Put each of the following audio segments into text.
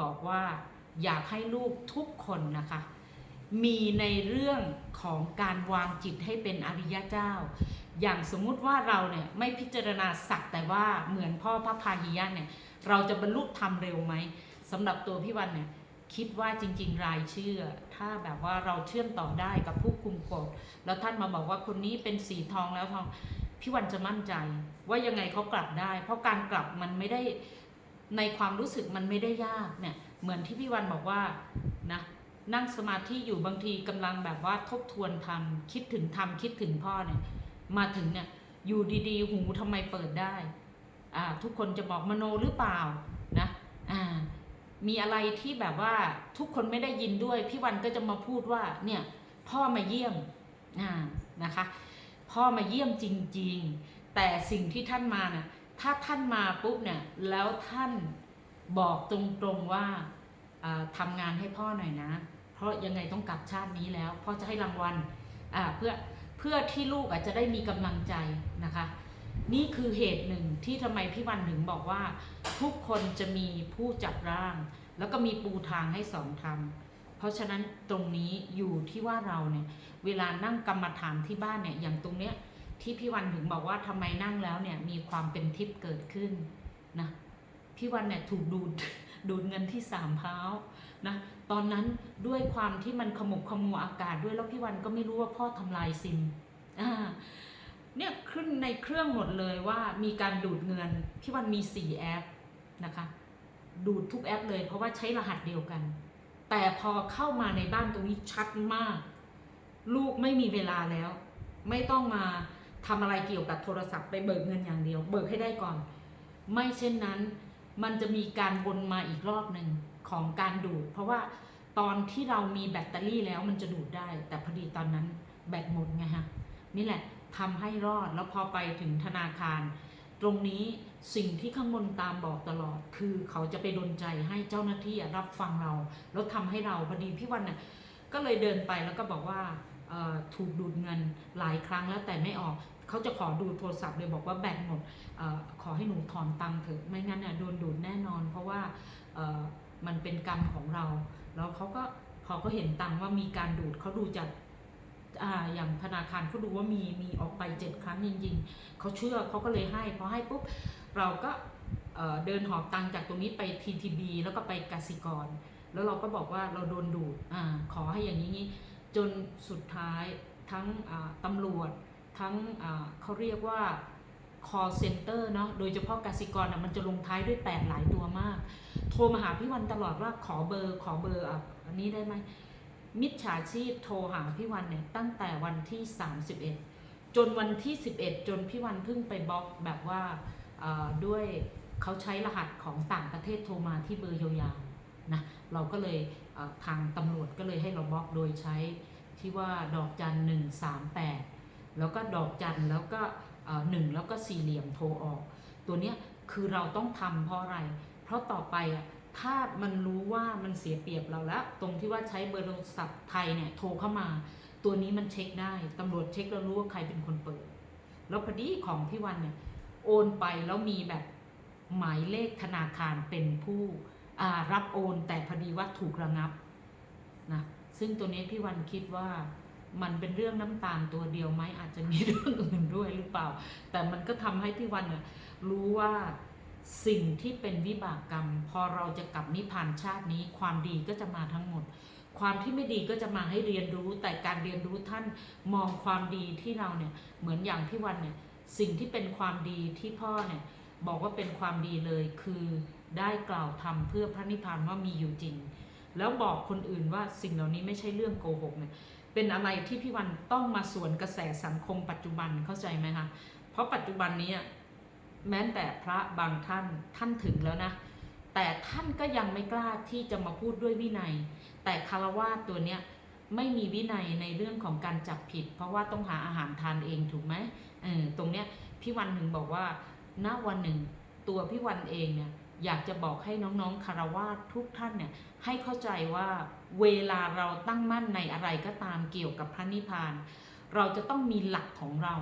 บอกว่าอยากให้ลูกทุกคนนะคะ มีในเรื่องของการวางจิตให้เป็นอริยเจ้า อย่างสมมุติว่าเราเนี่ยไม่พิจารณาสักแต่ว่าเหมือนพ่อพระพาหิยะเนี่ยเราจะบรรลุธรรมเร็วไหมสำหรับตัวพี่วันเนี่ยคิดว่าจริง ๆ รายชื่อ ถ้าแบบว่าเราเชื่อมต่อได้กับผู้คุมกฎแล้วท่านมาบอกว่าคนนี้เป็นสีทองแล้วทองพี่วันจะมั่นใจ ว่ายังไงเขากลับได้ เพราะการกลับมันไม่ได้ ในความรู้สึกมันไม่ได้ยากเนี่ยเหมือนที่พี่วันบอกว่านะนั่งสมาธิอยู่บางทีกำลังแบบว่าทบทวนทำคิดถึงทำคิดถึงพ่อเนี่ยมาถึงเนี่ยอยู่ดีๆ หูทำไมเปิดได้อ่าทุกคนจะบอกมโนหรือเปล่านะอ่ามีอะไรที่แบบว่าทุกคนไม่ได้ยินด้วย พี่วันก็จะมาพูดว่าเนี่ยพ่อมาเยี่ยมอ่านะคะ พ่อมาเยี่ยมจริง ๆ แต่สิ่งที่ท่านมาน่ะ ถ้าท่านมาปุ๊บเนี่ยแล้วท่านบอกตรงๆว่าอ่าทำงานให้พ่อหน่อยนะ เพราะยังไงต้องกลับชาตินี้แล้วพ่อจะให้รางวัลเพื่อเพื่อที่ลูกอาจจะได้มีกำลังใจนะคะ นี่คือเหตุหนึ่งที่ทำไมพี่วันถึงบอกว่า ทุกคนจะมีผู้จับร่าง แล้วก็มีปูทางให้สอนทำเพราะฉะนั้นตรงนี้อยู่ที่ว่าเราเนี่ยเวลานั่งกรรมฐานที่บ้านเนี่ยอย่างตรงเนี้ย ที่พี่วันถึงบอกว่าทำไมนั่งแล้วเนี่ยมีความเป็นทิพย์เกิดขึ้นนะพี่วันเนี่ยถูกดูดดูดเงินที่สามเท้านะตอนนั้นด้วยความที่มันขมุกขมัวอากาศด้วยแล้วพี่วันก็ไม่รู้ว่าพ่อทำลายซิมอ่าเนี่ยขึ้นในเครื่องหมดเลยว่ามีการดูดเงินพี่วันมีสี่แอปนะคะ ดูดทุกแอปเลยเพราะว่าใช้รหัสเดียวกัน แต่พอเข้ามาในบ้านตรงนี้ชัดมาก ลูกไม่มีเวลาแล้ว ไม่ต้องมา ทำอะไรเกี่ยวกับโทรศัพท์ไปเบิกเงินอย่างเดียว เบิกให้ได้ก่อน ไม่เช่นนั้น มันจะมีการวนมาอีกรอบหนึ่งของการดูด เพราะว่าตอนที่เรามีแบตเตอรี่แล้วมันจะดูดได้ แต่พอดีตอนนั้นแบตหมดไงฮะนี่แหละทำให้รอดแล้วพอไปถึงธนาคาร ตรงนี้สิ่งที่ข้างบนตามบอกตลอด คือเขาจะไปดนใจให้เจ้าหน้าที่รับฟังเรา แล้วทำให้เราพอดีพี่วันน่ะก็เลยเดินไปแล้วก็บอกว่าถูกดูดเงินหลายครั้งแล้วแต่ไม่ออก เขาจะขอดูโทรศัพท์เลยบอกว่าแบตหมดอขอให้หนูถอนตังค์เถอะไม่งั้นน่ะโดนดูดแน่นอน เพราะว่ามันเป็นกรรมของเรา แล้วเขาก็พอเขาเห็นตังค์ว่ามีการดูดเขาดูจากอย่างธนาคารเขาดูว่ามีมีออกไปเจ็ดครั้งจริงๆเขาเชื่อเขาก็เลยให้พอให้ปุ๊บเราก็เดินหอบตังค์จากตรงนี้ไป TTB แล้วก็ไปกสิกร แล้วเราก็บอกว่าเราโดนดูดอขอให้อย่างนี้นี้จนสุดท้ายทั้งตำรวจ ทั้งเขาเรียกว่า call center เนาะ โดยเฉพาะกสิกรอะมันจะลงท้ายด้วย 8 หลายตัวมาก โทรมาหาพี่วันตลอดว่าขอเบอร์ขอเบอร์อันนี้ได้ไหม มิจฉาชีพโทรหาพี่วันเนี่ยตั้งแต่วันที่ 31 จนวันที่ 11 จนพี่วันเพิ่งไปบล็อกแบบว่าอ่อด้วยเขาใช้รหัสของต่างประเทศโทรมาที่เบอร์ยาวๆนะ เราก็เลยทางตำรวจก็เลยให้เราบล็อกโดยใช้ที่ว่าดอกจันหนึ่งสามแปด แล้วก็ดอกจันแล้วก็หนึ่งแล้วก็สี่เหลี่ยมโทรออก ตัวเนี้ยคือเราต้องทำเพราะอะไร เพราะต่อไปอะถ้ามันรู้ว่ามันเสียเปรียบเราแล้ว ตรงที่ว่าใช้เบอร์โทรศัพท์ไทยเนี่ยโทรเข้ามา ตัวนี้มันเช็คได้ตำรวจเช็คแล้วรู้ว่าใครเป็นคนเปิด แล้วพอดีของพี่วันเนี่ยโอนไปแล้วมีแบบหมายเลขธนาคารเป็นผู้รับโอนแต่พอดีว่าถูกระงับนะซึ่งตัวนี้พี่วันคิดว่า มันเป็นเรื่องน้ำตาลตัวเดียวไหมอาจจะมีเรื่องอื่นด้วยหรือเปล่า แต่มันก็ทำให้พี่วันเนี่ยรู้ว่าสิ่งที่เป็นวิบากกรรม พอเราจะกลับนิพพานชาตินี้ ความดีก็จะมาทั้งหมด ความที่ไม่ดีก็จะมาให้เรียนรู้ แต่การเรียนรู้ท่านมองความดีที่เราเนี่ยเหมือนอย่างพี่วันเนี่ยสิ่งที่เป็นความดีที่พ่อเนี่ยบอกว่าเป็นความดีเลยคือได้กล่าวทำเพื่อพระนิพพานว่ามีอยู่จริง แล้วบอกคนอื่นว่าสิ่งเหล่านี้ไม่ใช่เรื่องโกหกเนี่ย เป็นอะไรที่พี่วันต้องมาสวนกระแสสังคมปัจจุบันเข้าใจไหมคะเพราะปัจจุบันนี้แม้แต่พระบางท่านท่านถึงแล้วนะ แต่ท่านก็ยังไม่กล้าที่จะมาพูดด้วยวินัย แต่คารวาสตัวเนี้ยไม่มีวินัยในเรื่องของการจับผิด เพราะว่าต้องหาอาหารทานเองถูกไหมเออตรงเนี้ยพี่วันหนึ่งบอกว่าณวันหนึ่งตัวพี่วันเองเนี่ย อยากจะบอกให้น้องๆคารวาสทุกท่านเนี่ยให้เข้าใจว่าเวลาเราตั้งมั่นในอะไรก็ตามเกี่ยวกับพระนิพพาน เราจะต้องมีหลักของเรา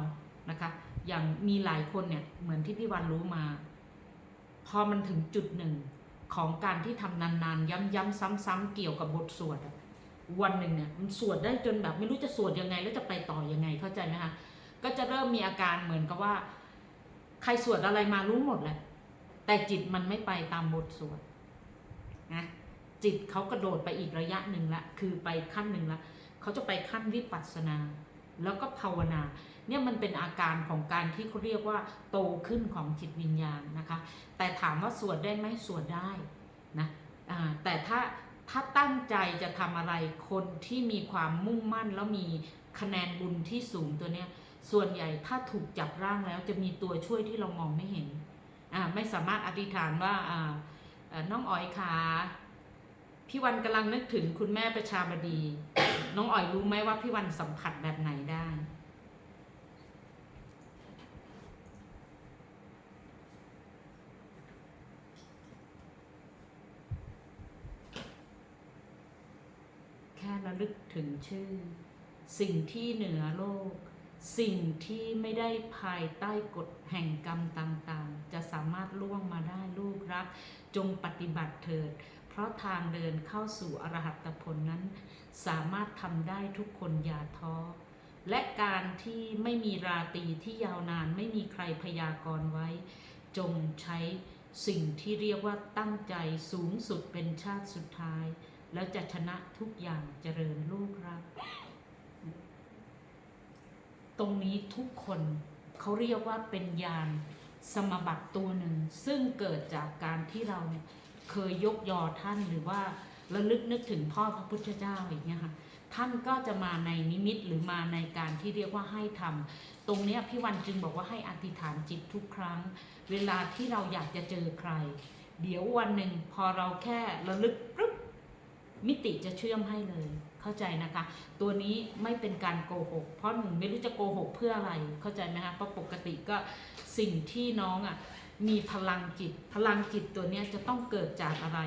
นะคะอย่างมีหลายคนเนี่ยเหมือนที่พี่วันรู้มา พอมันถึงจุดหนึ่งของการที่ทำนานๆ ย้ำๆซ้ำๆเกี่ยวกับบทสวดวันหนึ่งเนี่ยมันสวดได้จนแบบไม่รู้จะสวดยังไงแล้วจะไปต่อยังไงเข้าใจไหมคะก็จะเริ่มมีอาการเหมือนกับว่า ใครสวดอะไรมารู้หมดแหละ แต่จิตมันไม่ไปตามบทสวดนะจิตเขากระโดดไปอีกระยะหนึ่งละคือไปขั้นหนึ่งละเขาจะไปขั้นวิปัสสนา แล้วก็ภาวนา เนี่ยมันเป็นอาการของการที่เขาเรียกว่า โตขึ้นของจิตวิญญาณนะคะ แต่ถามว่าสวดได้ไหมสวดได้นะแต่ถ้าถ้าตั้งใจจะทำอะไรคนที่มีความมุ่งมั่นแล้วมีคะแนนบุญที่สูงตัวเนี้ยส่วนใหญ่ถ้าถูกจับร่างแล้วจะมีตัวช่วยที่เรามองไม่เห็น ไม่สามารถอธิษฐานว่าน้องอ๋อยขาพี่วันกำลังนึกถึงคุณแม่ประชาบดี น้องอ๋อยรู้ไหมว่าพี่วันสัมผัสแบบไหนได้ แค่ระลึกถึงชื่อ สิ่งที่เหนือโลก สิ่งที่ไม่ได้ภายใต้กฎแห่งกรรมต่างๆ จะสามารถล่วงมาได้ลูกรัก จงปฏิบัติเถิด เพราะทางเดินเข้าสู่อรหัตผลนั้น สามารถทำได้ทุกคนอย่าท้อ และการที่ไม่มีราตรีที่ยาวนานไม่มีใครพยากรณ์ไว้ จงใช้สิ่งที่เรียกว่าตั้งใจสูงสุดเป็นชาติสุดท้าย แล้วจะชนะทุกอย่างเจริญลูกรัก ตรงนี้ทุกคนเขาเรียกว่าเป็นยานสมบัติตัวหนึ่ง ซึ่งเกิดจากการที่เราเนี่ยเคยยกยอท่านหรือว่าระลึกนึกถึงพ่อพระพุทธเจ้าอย่างเงี้ยค่ะท่านก็จะมาในนิมิตหรือมาในการที่เรียกว่าให้ทำตรงเนี้ยพี่วันจึงบอกว่าให้อธิษฐานจิตทุกครั้ง เวลาที่เราอยากจะเจอใคร เดี๋ยววันหนึ่งพอเราแค่ระลึกปุ๊บมิติจะเชื่อมให้เลย เข้าใจนะคะ ตัวนี้ไม่เป็นการโกหก เพราะหนูไม่รู้จะโกหกเพื่ออะไรเข้าใจไหมคะเพราะปกติก็สิ่งที่น้องอะมีพลังจิต พลังจิตตัวนี้จะต้องเกิดจากอะไร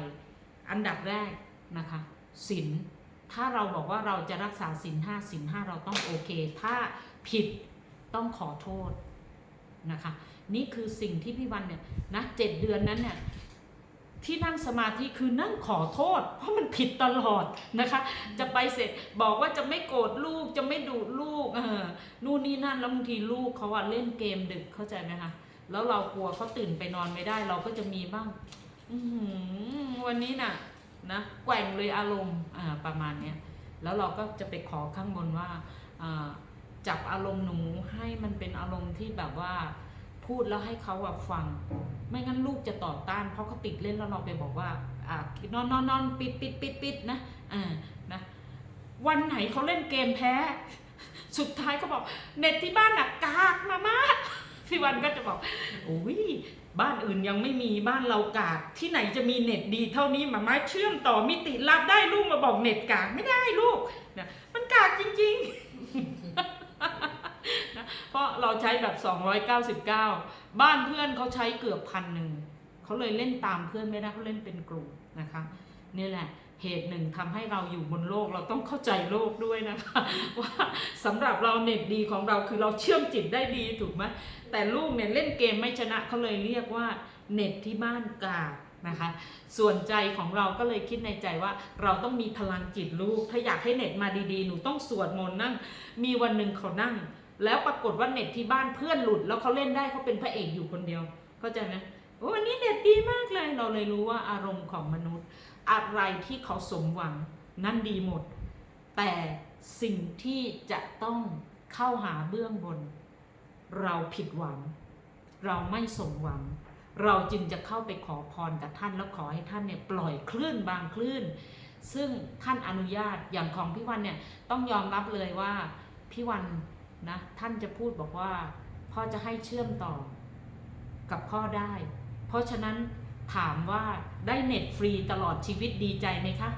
อันดับแรกนะคะศีลถ้าเราบอกว่าเราจะรักษาศีลห้าศีลห้าเราต้องโอเค ถ้าผิดต้องขอโทษนะคะ นี่คือสิ่งที่พี่วันเนี่ยนะเจ็ดเดือนนั้นเนี่ย ที่นั่งสมาธิคือนั่งขอโทษ เพราะมันผิดตลอดนะคะ จะไปเสร็จบอกว่าจะไม่โกรธลูกจะไม่ดุลูกเออนู่นนี่นั่นแล้วบางทีลูกเขาอะเล่นเกมดึกเข้าใจไหมคะแล้วเรากลัวเขาตื่นไปนอนไม่ได้ เราก็จะมีบ้างอวันนี้น่ะนะแกว่งเลยอารมณ์ประมาณเนี้ยแล้วเราก็จะไปขอข้างบนว่าจับอารมณ์หนูให้มันเป็นอารมณ์ที่แบบว่า พูดแล้วให้เขาอะฟัง ไม่งั้นลูกจะต่อต้าน เพราะเขาติดเล่นแล้วเราไปบอกว่าอ่านอนนอนนอนปิดปิดปิดปิดนะอ่านะวันไหนเขาเล่นเกมแพ้ สุดท้ายเขาบอก เน็ตที่บ้านหนักกากมามาพี่วันก็จะบอกโอ้ยบ้านอื่นยังไม่มีบ้านเรากากที่ไหนจะมีเน็ตดีเท่านี้มาไม้เชื่อมต่อมิติรับได้ลูกมาบอกเน็ตกากไม่ได้ลูกนะมันกากจริง ๆ ราะเราใช้แบบ 299 บ้านเพื่อนเขาใช้เกือบพันหนึ่งเขาเลยเล่นตามเพื่อนไม่ได้เขาเล่นเป็นกลุ่มนะคะนี่แหละเหตุหนึ่งทำให้เราอยู่บนโลกเราต้องเข้าใจโลกด้วยนะคะว่าสำหรับเราเน็ตดีของเราคือเราเชื่อมจิตได้ดีถูกไหมแต่ลูกเนี่ยเล่นเกมไม่ชนะเขาเลยเรียกว่าเน็ตที่บ้านกานะคะส่วนใจของเราก็เลยคิดในใจว่าเราต้องมีพลังจิตลูก ถ้าอยากให้เน็ตมาดีๆ หนูต้องสวดมนต์นั่ง มีวันหนึ่งเขานั่ง แล้วปรากฏว่าเน็ตที่บ้านเพื่อนหลุด แล้วเขาเล่นได้เขาเป็นพระเอกอยู่คนเดียว เข้าใจไหมวันนี้เน็ตดีมากเลยเราเลยรู้ว่าอารมณ์ของมนุษย์ อะไรที่เขาสมหวังนั่นดีหมด แต่สิ่งที่จะต้องเข้าหาเบื้องบน เราผิดหวัง เราไม่สมหวัง เราจึงจะเข้าไปขอพรกับท่านแล้วขอให้ท่านเนี่ยปล่อยคลื่นบางคลื่น ซึ่งท่านอนุญาตอย่างของพี่วันเนี่ยต้องยอมรับเลยว่าพี่วัน นะท่านจะพูดบอกว่าพ่อจะให้เชื่อมต่อกับพ่อได้ เพราะฉะนั้นถามว่าได้เน็ตฟรีตลอดชีวิตดีใจไหมคะ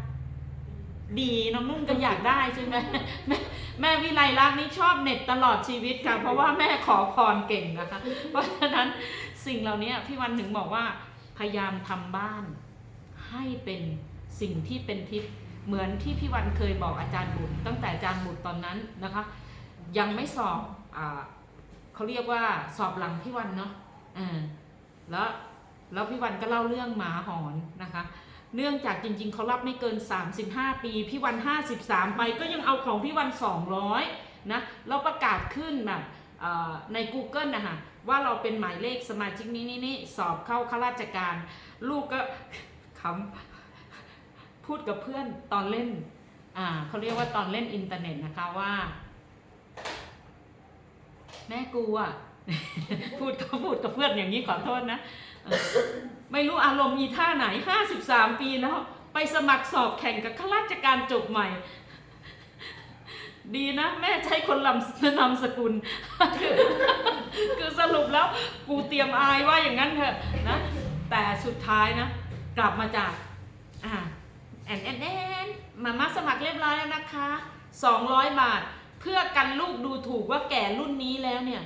ดีน้องนุ่นก็อยากได้ใช่ไหมแม่แม่วิไลลักษณ์นี่ชอบเน็ตตลอดชีวิตค่ะ เพราะว่าแม่ขอพรเก่งนะคะ เพราะฉะนั้นสิ่งเหล่านี้พี่วันถึงบอกว่า พยายามทำบ้าน ให้เป็นสิ่งที่เป็นทิพย์เหมือนที่พี่วันเคยบอกอาจารย์บุตรตั้งแต่อาจารย์บุตรตอนนั้นนะคะ ยังไม่สอบอเขาเรียกว่าสอบหลังพี่วันเนาะแล้วแล้วพี่วันก็เล่าเรื่องหมาหอนนะคะ เนื่องจากจริง ๆเขารับไม่เกิน 35 ปี พี่วัน 53 ไปก็ยังเอาของพี่วัน 200นะแล้วประกาศขึ้นแบบใน Google นะคะว่าเราเป็นหมายเลขสมาชิกนี้นี่นี่สอบเข้าข้าราชการ ลูกก็คำพูดกับเพื่อนตอนเล่นอ่าเขาเรียกว่าตอนเล่นอินเทอร์เน็ตนะคะว่า แม่กูอะ พูดเขาพูดกับเพื่อนอย่างนี้ขอโทษนะ ไม่รู้อารมณ์อีท่าไหน53ปีแล้ว ไปสมัครสอบแข่งกับข้าราชการจบใหม่ ดีนะ แม่ใช้คนลำนามสกุลคือคือสรุปแล้วกูเตรียมอายว่าอย่างนั้นเถอะนะ แต่สุดท้ายนะ กลับมาจากอ่าแอนแอนแอนมามาสมัครเรียบร้อยแล้วนะคะ 200 บาท เพื่อกันลูกดูถูกว่าแก่รุ่นนี้แล้วเนี่ย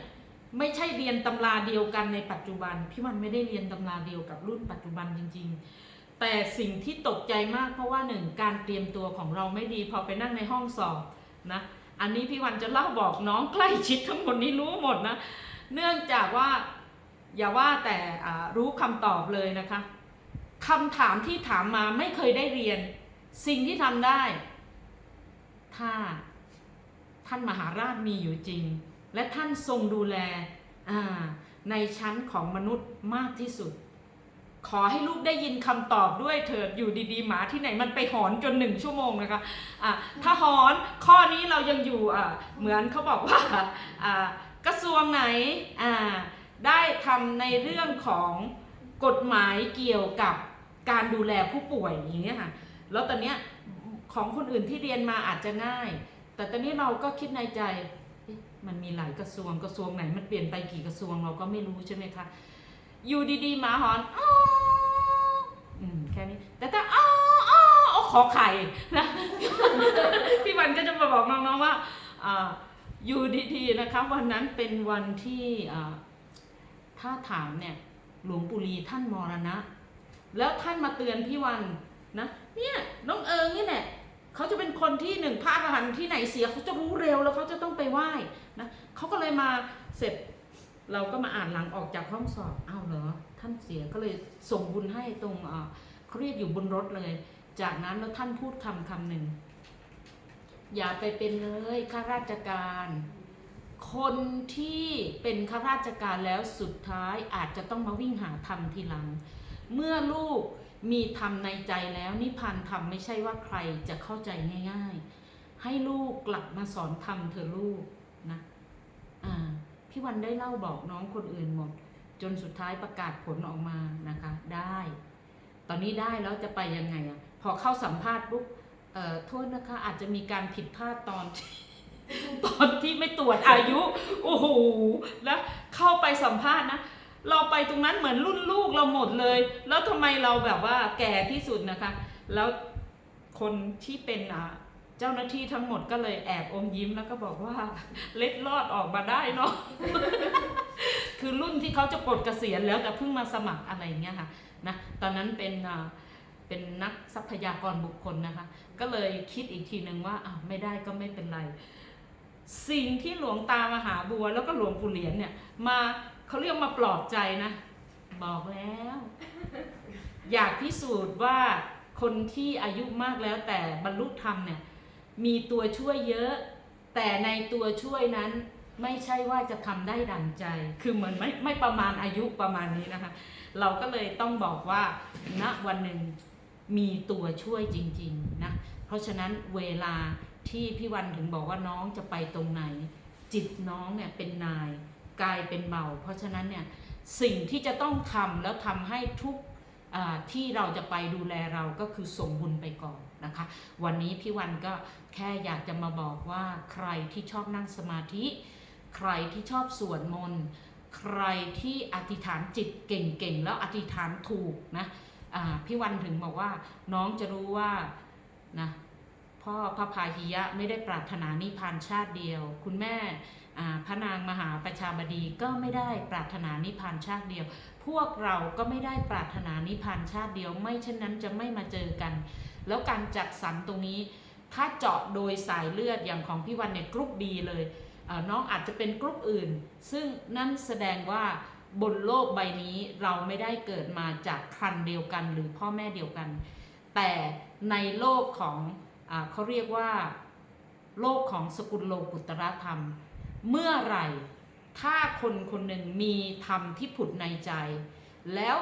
ไม่ใช่เรียนตำราเดียวกันในปัจจุบัน พี่มันไม่ได้เรียนตำราเดียวกับรุ่นปัจจุบันจริง ๆ แต่สิ่งที่ตกใจมากเพราะว่าหนึ่งการเตรียมตัวของเราไม่ดีพอไปนั่งในห้องสอบนะอันนี้พี่วันจะเล่าบอกน้องใกล้ชิดทั้งหมดนี้รู้หมดนะ เนื่องจากว่าอย่าว่าแต่รู้คำตอบเลยนะคะคำถามที่ถามมาไม่เคยได้เรียน สิ่งที่ทำได้ ถ้า ท่านมหาราชมีอยู่จริง และท่านทรงดูแลในชั้นของมนุษย์มากที่สุด ขอให้ลูกได้ยินคำตอบด้วยเถิดอยู่ดีๆ หมาที่ไหนมันไปหอนจนหนึ่งชั่วโมงนะคะะถ้าหอนข้อนี้เรายังอยู่เหมือนเขาบอกว่ากระทรวงไหนได้ทำในเรื่องของกฎหมายเกี่ยวกับการดูแลผู้ป่วยอย่างเงี้ค่ะแล้วตอนเนี้ยของคนอื่นที่เรียนมาอาจจะง่าย แต่ตอนนี้เราก็คิดในใจมันมีหลายกระทรวงกระทรวงไหน มันเปลี่ยนไปกี่กระทรวงเราก็ไม่รู้ใช่ไหมคะอยู่ดีๆหมาหอนอ้ออืมแค่นี้ แต่ถ้าอ้ออ้ออ้ขอไข่นะพี่วันก็จะมาบอกน้องๆว่าออยู่ดีๆนะคะวันนั้นเป็นวันที่อ่าถ้าถามเนี่ยหลวงปู่ลีท่านมรณะ แล้วท่านมาเตือนพี่วันนะเนี่ยน้องเอิงนี่แหละ เขาจะเป็นคนที่หนึ่งพระอรหันต์ที่ไหนเสียเขาจะรู้เร็วแล้วเขาจะต้องไปไหว้นะเขาก็เลยมาเสร็จเราก็มาอ่านหลังออกจากห้องสอบอ้าวเหรอท่านเสียก็เลยส่งบุญให้ตรงเขาเรียกอยู่บนรถเลย จากนั้นแล้วท่านพูดคำคำหนึ่งอย่าไปเป็นเลยข้าราชการ คนที่เป็นข้าราชการแล้วสุดท้ายอาจจะต้องมาวิ่งหาธรรมทีหลัง เมื่อลูก มีธรรมในใจแล้วนิพพานธรรมไม่ใช่ว่าใครจะเข้าใจง่าย ๆ ให้ลูกกลับมาสอนธรรมเธอลูกนะอ่าพี่วันได้เล่าบอกน้องคนอื่นหมด จนสุดท้ายประกาศผลออกมานะคะ ได้ ตอนนี้ได้แล้วจะไปยังไงอะพอเข้าสัมภาษณ์ปุ๊บเอ่อโทษนะคะ อาจจะมีการผิดพลาดตอน ตอนที่ไม่ตรวจอายุ โอ้โหแล้วเข้าไปสัมภาษณ์นะ เราไปตรงนั้นเหมือนรุ่นลูกเราหมดเลย แล้วทำไมเราแบบว่าแก่ที่สุดนะคะ แล้วคนที่เป็นอะเจ้าหน้าที่ทั้งหมดก็เลยแอบอมยิ้มแล้วก็บอกว่าเล็ดลอดออกมาได้เนาะคือรุ่นที่เขาจะปลดเกษียณแล้วแต่เพิ่งมาสมัครอะไรอย่างเงี้ยค่ะนะตอนนั้นเป็นอ่าเป็นนักทรัพยากรบุคคลนะคะ ก็เลยคิดอีกทีหนึ่งว่าอ้าวไม่ได้ก็ไม่เป็นไร สิ่งที่หลวงตามหาบัวแล้วก็หลวงปู่เหรียญเนี่ยมา เขาเรียกมาปลอบใจนะ บอกแล้ว อยากพิสูจน์ว่าคนที่อายุมากแล้วแต่บรรลุธรรมเนี่ยมีตัวช่วยเยอะ แต่ในตัวช่วยนั้นไม่ใช่ว่าจะทำได้ดังใจ คือเหมือนไม่ไม่ประมาณอายุประมาณนี้นะคะ เราก็เลยต้องบอกว่าณวันหนึ่งมีตัวช่วยจริงๆนะ เพราะฉะนั้นเวลาที่พี่วันถึงบอกว่าน้องจะไปตรงไหน จิตน้องเนี่ยเป็นนาย กลายเป็นเบาเพราะฉะนั้นเนี่ยสิ่งที่จะต้องทำแล้วทำให้ทุกที่เราจะไปดูแลเราก็คือส่งบุญไปก่อนนะคะ วันนี้พี่วันก็แค่อยากจะมาบอกว่าใครที่ชอบนั่งสมาธิ ใครที่ชอบสวดมนต์ใครที่อธิษฐานจิตเก่งๆ แล้วอธิษฐานถูกนะพี่วันถึงบอกว่าน้องจะรู้ว่านะพ่อพระพาหิยะไม่ได้ปรารถนานิพพานชาติเดียว คุณแม่ พระนางมหาประชาบดีก็ไม่ได้ปรารถนานิพพานชาติเดียว พวกเราก็ไม่ได้ปรารถนานิพพานชาติเดียว ไม่เช่นนั้นจะไม่มาเจอกัน แล้วการจัดสรรตรงนี้ ถ้าเจาะโดยสายเลือดอย่างของพี่วันเนี่ยกรุ๊ปบีเลยเน้องอาจจะเป็นกรุ๊ปอื่น ซึ่งนั่นแสดงว่าบนโลกใบนี้เราไม่ได้เกิดมาจากครันเดียวกันหรือพ่อแม่เดียวกัน แต่ในโลกของอเขาเรียกว่า โลกของสกุลโลกุตรธรรม เมื่อไหร่ ถ้าคนคนหนึ่งมีธรรมที่ผุดในใจ แล้ว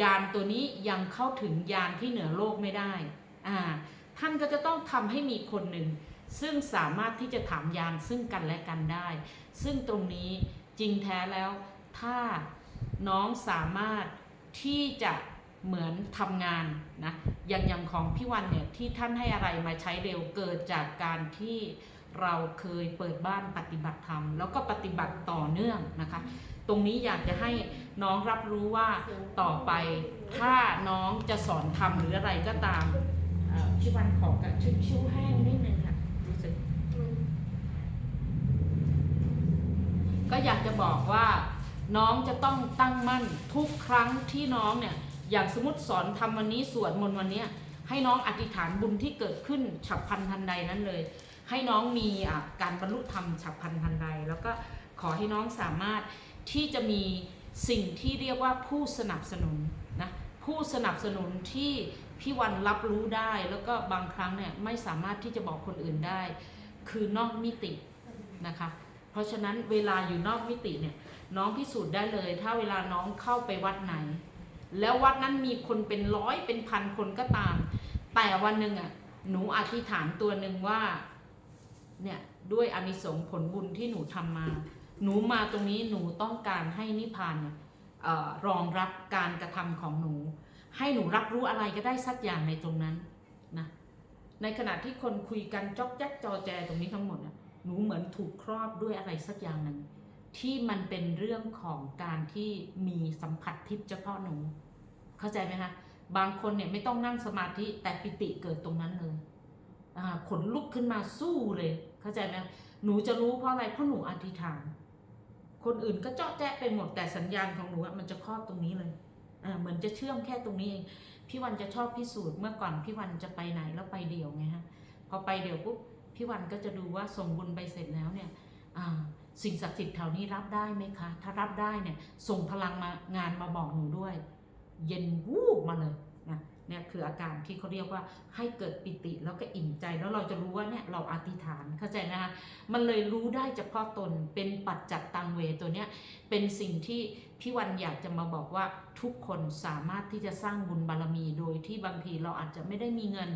ยานตัวนี้ยังเข้าถึงยานที่เหนือโลกไม่ได้อ่าท่านก็จะต้องทำให้มีคนหนึ่ง ซึ่งสามารถที่จะถามยานซึ่งกันและกันได้ ซึ่งตรงนี้จริงแท้แล้วถ้าน้องสามารถที่จะเหมือนทำงานนะอย่างอย่างของพี่วันเนี่ยที่ท่านให้อะไรมาใช้เร็วเกิดจากการที่ เราเคยเปิดบ้านปฏิบัติธรรม แล้วก็ปฏิบัติต่อเนื่องนะคะ ตรงนี้อยากจะให้น้องรับรู้ว่าต่อไปถ้าน้องจะสอนทำหรืออะไรก็ตามเอ่อพี่วันขอกับชิวชิวแห้งนิดนึงค่ะรู้สึกก็อยากจะบอกว่าน้องจะต้องตั้งมั่นทุกครั้งที่น้องเนี่ยอย่างสมมติสอนทำวันนี้สวดมนต์วันนี้ให้น้องอธิษฐานบุญที่เกิดขึ้นฉับพลันทันใดนั้นเลย ให้น้องมีการบรรลุธรรมฉับพลันทันใด แล้วก็ขอให้น้องสามารถที่จะมีสิ่งที่เรียกว่าผู้สนับสนุนนะผู้สนับสนุนที่พี่วันรับรู้ได้ แล้วก็บางครั้งเนี่ยไม่สามารถที่จะบอกคนอื่นได้ คือนอกมิตินะคะ เพราะฉะนั้นเวลาอยู่นอกมิติเนี่ยน้องพิสูจน์ได้เลย ถ้าเวลาน้องเข้าไปวัดไหน แล้ววัดนั้นมีคนเป็นร้อยเป็นพันคนก็ตาม แต่วันหนึ่งอะหนูอธิษฐานตัวหนึ่งว่า เนี่ยด้วยอานิสงส์ผลบุญที่หนูทำมา หนูมาตรงนี้หนูต้องการให้นิพพานเนี่ยออรองรับการกระทำของหนู ให้หนูรับรู้อะไรก็ได้สักอย่างในตรงนั้นนะในขณะที่คนคุยกันจอกแจ๊กจอแจตรงนี้ทั้งหมดน่ะหนูเหมือนถูกครอบด้วยอะไรสักอย่างหนึ่งที่มันเป็นเรื่องของการที่มีสัมผัสทิพย์เฉพาะหนู เข้าใจไหมคะบางคนเนี่ยไม่ต้องนั่งสมาธิแต่ปิติเกิดตรงนั้นเลยขนลุกขึ้นมาสู้เลย เข้าใจไหมหนูจะรู้เพราะอะไรเพราะหนูอธิษฐาน คนอื่นก็เจาะแจ๊ะไปหมดแต่สัญญาณของหนูมันจะครอบตรงนี้เลยอ่าเหมือนจะเชื่อมแค่ตรงนี้เองพี่วันจะชอบพิสูจน์เมื่อก่อนพี่วันจะไปไหนแล้วไปเดี่ยวไงฮะพอไปเดี่ยวปุ๊บพี่วันก็จะดูว่าส่งบุญไปเสร็จแล้วเนี่ยอ่าสิ่งศักดิ์สิทธิ์แถวนี้รับได้ไหมคะ ถ้ารับได้เนี่ยส่งพลังมางานมาบอกหนูด้วย เย็นวูบมาเลยนะ เนี่ยคืออาการที่เขาเรียกว่าให้เกิดปิติแล้วก็อิ่มใจ แล้วเราจะรู้ว่าเนี่ยเราอธิษฐานเข้าใจนะคะมันเลยรู้ได้เฉพาะตนเป็นปัจจัตตังเวตัวเนี้ยเป็นสิ่งที่พี่วันอยากจะมาบอกว่าทุกคนสามารถที่จะสร้างบุญบารมีโดยที่บางทีเราอาจจะไม่ได้มีเงิน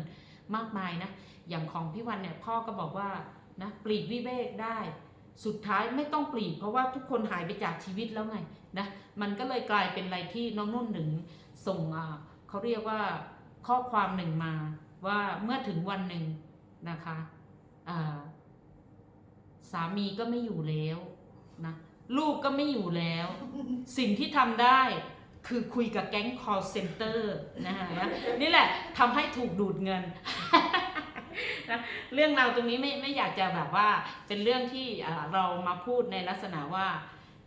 มากมายนะอย่างของพี่วันเนี่ยพ่อก็บอกว่านะปลีกวิเวกได้สุดท้ายไม่ต้องปลีกเพราะว่าทุกคนหายไปจากชีวิตแล้วไงนะมันก็เลยกลายเป็นอะไรที่น้องนุ่นหนึ่งส่งอ่า เขาเรียกว่าข้อความหนึ่งมาว่าเมื่อถึงวันหนึ่งนะคะาสามีก็ไม่อยู่แล้วนะลูกก็ไม่อยู่แล้ว สิ่งที่ทำได้คือคุยกับแก๊ง call center นะฮะนี่แหละทำให้ถูกดูดเงินนะเรื่องราวตรงนี้ไม่ไม่อยากจะแบบว่าเป็นเรื่องที่เรามาพูดในลักษณะว่า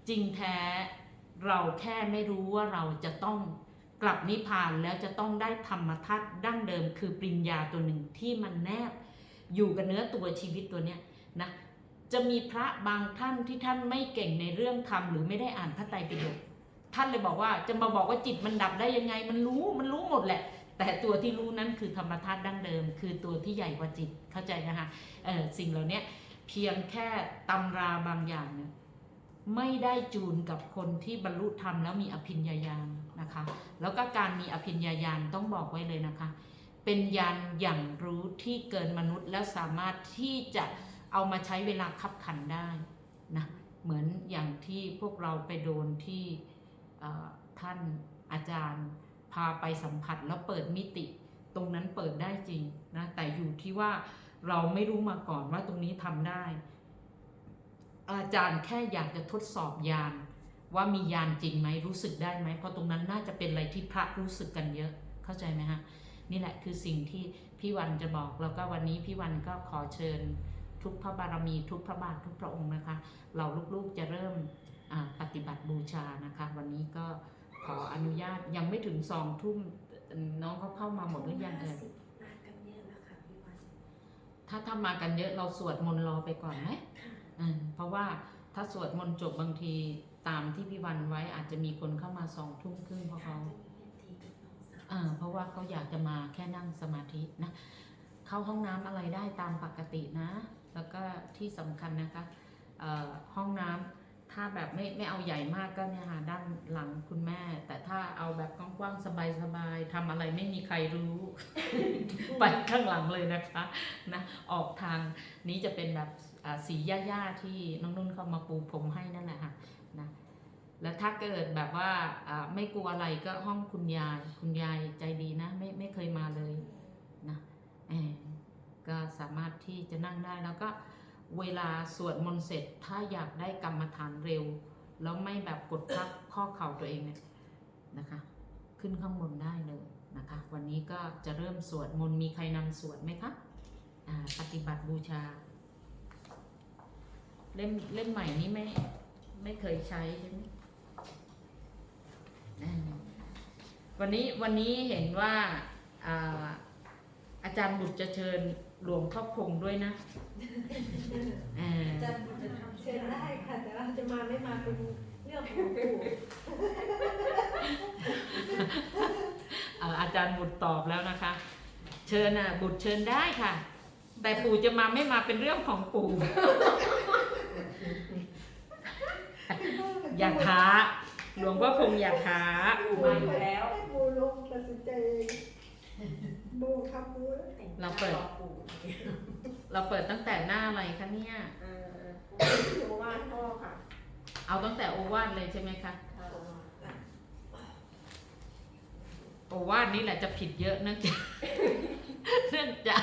จริงแท้เราแค่ไม่รู้ว่าเราจะต้อง กลับนิพพานแล้วจะต้องได้ธรรมทัศน์ดั้งเดิม คือปริญญาตัวหนึ่งที่มันแนบ อยู่กับเนื้อตัวชีวิตตัวเนี้ยนะจะมีพระบางท่านที่ท่านไม่เก่งในเรื่องธรรมหรือไม่ได้อ่านพระไตรปิฎกท่านเลยบอกว่าจะมาบอกว่าจิตมันดับได้ยังไง มันรู้มันรู้หมดแหละ แต่ตัวที่รู้นั้นคือธรรมธาตุดั้งเดิม คือตัวที่ใหญ่กว่าจิตเข้าใจนะคะเออสิ่งเหล่านี้เพียงแค่ตำราบางอย่างเนี่ย ไม่ได้จูนกับคนที่บรรลุธรรมแล้วมีอภิญญาญาณนะคะ แล้วก็การมีอภิญญาญาณต้องบอกไว้เลยนะคะ เป็นญาณอย่างรู้ที่เกินมนุษย์แล้วสามารถที่จะเอามาใช้เวลาคับขันได้นะเหมือนอย่างที่พวกเราไปโดนที่ท่านอาจารย์พาไปสัมผัสแล้วเปิดมิติ ตรงนั้นเปิดได้จริงนะแต่อยู่ที่ว่าเราไม่รู้มาก่อนว่าตรงนี้ทำได้ อาจารย์แค่อยากจะทดสอบยานว่ามียานจริงไหมรู้สึกได้ไหมเพราะตรงนั้นน่าจะเป็นอะไรที่พระรู้สึกกันเยอะเข้าใจไหมฮะนี่แหละคือสิ่งที่พี่วันจะบอกแล้วก็วันนี้พี่วันก็ขอเชิญทุกพระบารมีทุกพระบาททุกพระองค์นะคะ เราลูกๆจะเริ่มอ่าปฏิบัติบูชานะคะ วันนี้ก็ขออนุญาตยังไม่ถึงสองทุ่มน้องเขาเข้ามาหมดหรือยังเอ่ยมากันเยอะแล้วค่ะพี่วันถ้าถ้ามากันเยอะเราสวดมนต์รอไปก่อนไหมค่ะอืม เพราะว่าถ้าสวดมนต์จบบางทีตามที่พี่วันไว้อาจจะมีคนเข้ามาสองทุ่มครึ่งเพราะค่ะเขาจะมีเวทีกับน้องสาวเอ่อเพราะว่าเขาอยากจะมาแค่นั่งสมาธินะ เข้าห้องน้ำอะไรได้ตามปกตินะ แล้วก็ที่สำคัญนะคะเอ่อห้องน้ำถ้าแบบไม่ไม่เอาใหญ่มากก็เนี่ยค่ะด้านหลังคุณแม่ แต่ถ้าเอาแบบกว้างๆสบายๆทำอะไรไม่มีใครรู้ ไปข้างหลังเลยนะคะนะออกทางนี้จะเป็นแบบ สีย่าๆที่น้องนุ่นเขามาปูผมให้นั่นแหละค่ะนะแล้วถ้าเกิดแบบว่าไม่กลัวอะไรก็ห้องคุณยาย คุณยายใจดีนะ ไม่ไม่เคยมาเลยนะแอบก็สามารถที่จะนั่งได้แล้วก็เวลาสวดมนต์เสร็จถ้าอยากได้กรรมฐานเร็ว แล้วไม่แบบกดทับข้อเข่าตัวเองเนี่ยนะคะ ขึ้นข้างบนได้เลยนะคะ วันนี้ก็จะเริ่มสวดมนต์มีใครนำสวดไหมคะอ่าปฏิบัติบูชา เล่มเล่มใหม่นี้ไม่ไม่เคยใช้ใช่ไหมอ่าวันนี้วันนี้เห็นว่าอ่าอาจารย์บุตรจะเชิญหลวงพ่อคงด้วยนะอ่าจะจะทำเชิญได้ค่ะ แต่ว่าจะมาไม่มาเป็นเรื่องของปู่เอ่ออาจารย์บุตรตอบแล้วนะคะ เชิญน่ะบุตรเชิญได้ค่ะ แต่ปู่จะมาไม่มาเป็นเรื่องของปู่ อย่าท้า หลวงพ่อคงอย่าท้ามาอยู่แล้วให้ปู่ลงตัดสินใจเองปู่ครับปู่เราเปิด เราเปิดตั้งแต่หน้าอะไรคะเนี่ย เอออยู่บ้านพ่อค่ะเอาตั้งแต่โอวาทเลยใช่ไหมคะ โอวาทนี่แหละจะผิดเยอะเนื่องจากเนื่องจาก